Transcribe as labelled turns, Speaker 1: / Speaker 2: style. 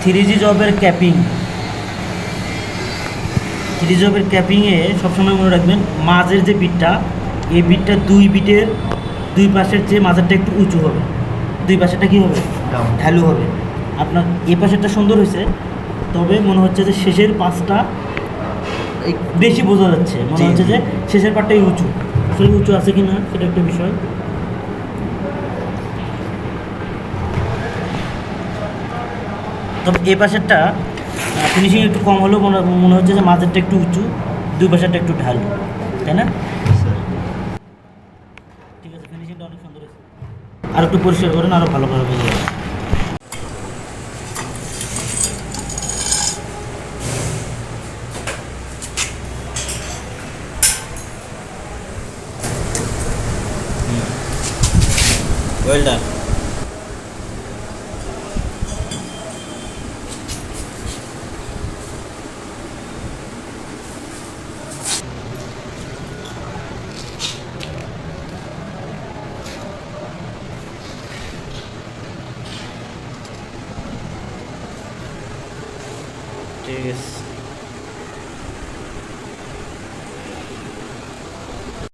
Speaker 1: Three জি জবের capping. Three জবের ক্যাপিংয়ে সবসময় মনে রাখবেন মাঝের যে বিটটা এই বিটটা দুই বিটের দুই পাশের চেয়ে মাঝেরটা একটু উঁচু হবে। দুই পাশেরটা কী হবে. ঢালু হবে। আপনার এ পাশেরটা সুন্দর হয়েছে তবে মনে হচ্ছে যে শেষের পাঁচটা বেশি বোঝা যাচ্ছে। মনে হচ্ছে যে শেষের পাটটাই উঁচু। আসলে উঁচু আছে কি না সেটা একটা বিষয়। তবে এই পাশেরটা ফিনিশিং একটু কম হলেও মনে মনে হচ্ছে যে মাঝেরটা একটু উঁচু, দুই পাশেরটা একটু ঢালু, তাই না? ঠিক আছে ফিনিশিংটা অনেক সুন্দর আর একটু পরিষ্কার করেন আরও ভালো ভালো বোঝা যাবে। ওয়েল ডান ঠিক আছে